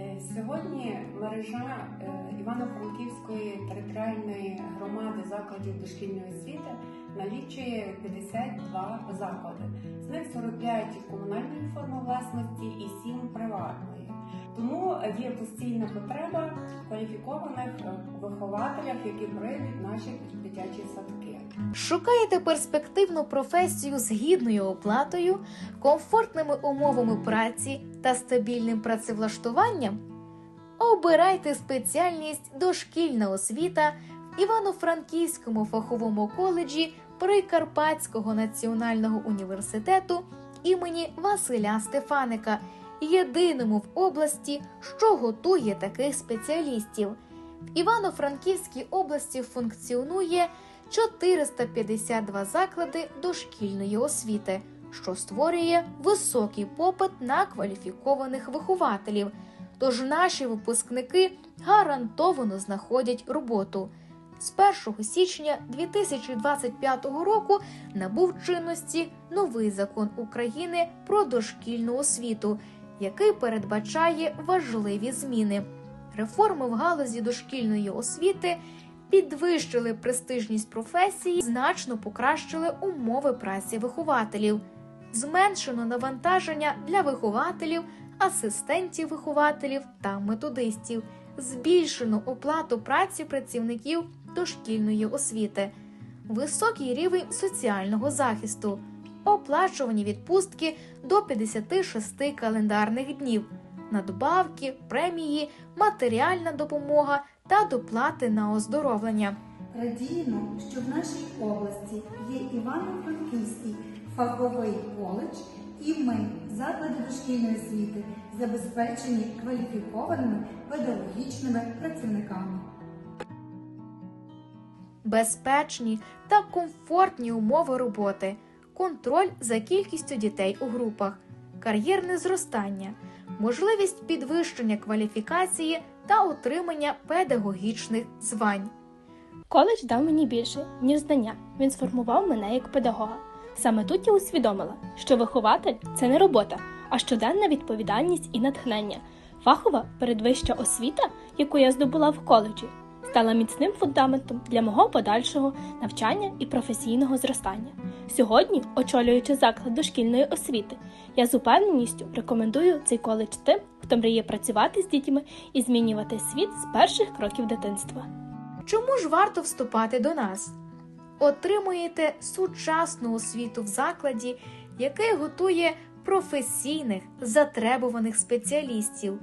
Е, Сьогодні мережа е, Івано-Франківської територіальної громади закладів дошкільної освіти налічує 52 заклади. З них 45 комунальної форми власності і 7 приватної. Тому є постійна потреба кваліфікованих вихователях, які прийдуть наші дитячі садки. Шукаєте перспективну професію з гідною оплатою, комфортними умовами праці та стабільним працевлаштуванням? Обирайте спеціальність дошкільна освіта в Івано-Франківському фаховому коледжі Прикарпатського національного університету імені Василя Стефаника, єдиному в області, що готує таких спеціалістів. В Івано-Франківській області функціонує 452 заклади дошкільної освіти, що створює високий попит на кваліфікованих вихователів. Тож наші випускники гарантовано знаходять роботу. З 1 січня 2025 року набув чинності новий закон України про дошкільну освіту, який передбачає важливі зміни. Реформи в галузі дошкільної освіти підвищили престижність професії, значно покращили умови праці вихователів, зменшено навантаження для вихователів, асистентів вихователів та методистів, збільшено оплату праці працівників дошкільної освіти, високий рівень соціального захисту, оплачувані відпустки до 56 календарних днів, надбавки, премії, матеріальна допомога та доплати на оздоровлення. Радіємо, що в нашій області є Івано-Франківський фаховий коледж, і ми, заклади дошкільної освіти, забезпечені кваліфікованими педагогічними працівниками. безпечні та комфортні умови роботи, контроль за кількістю дітей у групах, кар'єрне зростання, можливість підвищення кваліфікації та отримання педагогічних звань. Коледж дав мені більше, ніж знання. Він сформував мене як педагога. Саме тут я усвідомила, що вихователь це не робота, а щоденна відповідальність і натхнення. Фахова передвища освіта, яку я здобула в коледжі, стала міцним фундаментом для мого подальшого навчання і професійного зростання. Сьогодні, очолюючи заклад дошкільної освіти, я з упевненістю рекомендую цей коледж тим, хто мріє працювати з дітьми і змінювати світ з перших кроків дитинства. Чому ж варто вступати до нас? Отримуєте сучасну освіту в закладі, який готує професійних затребуваних спеціалістів,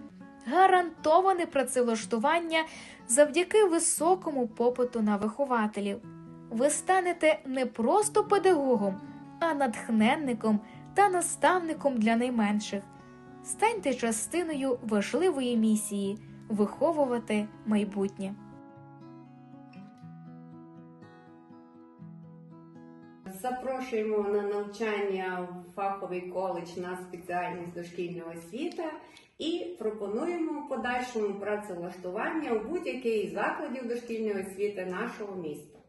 гарантоване працевлаштування завдяки високому попиту на вихователів. Ви станете не просто педагогом, а натхненником та наставником для найменших. Станьте частиною важливої місії виховувати майбутнє. Запрошуємо на навчання в фаховий коледж на спеціальність дошкільна освіта і пропонуємо подальшому працевлаштування у будь-який закладів дошкільної освіти нашого міста.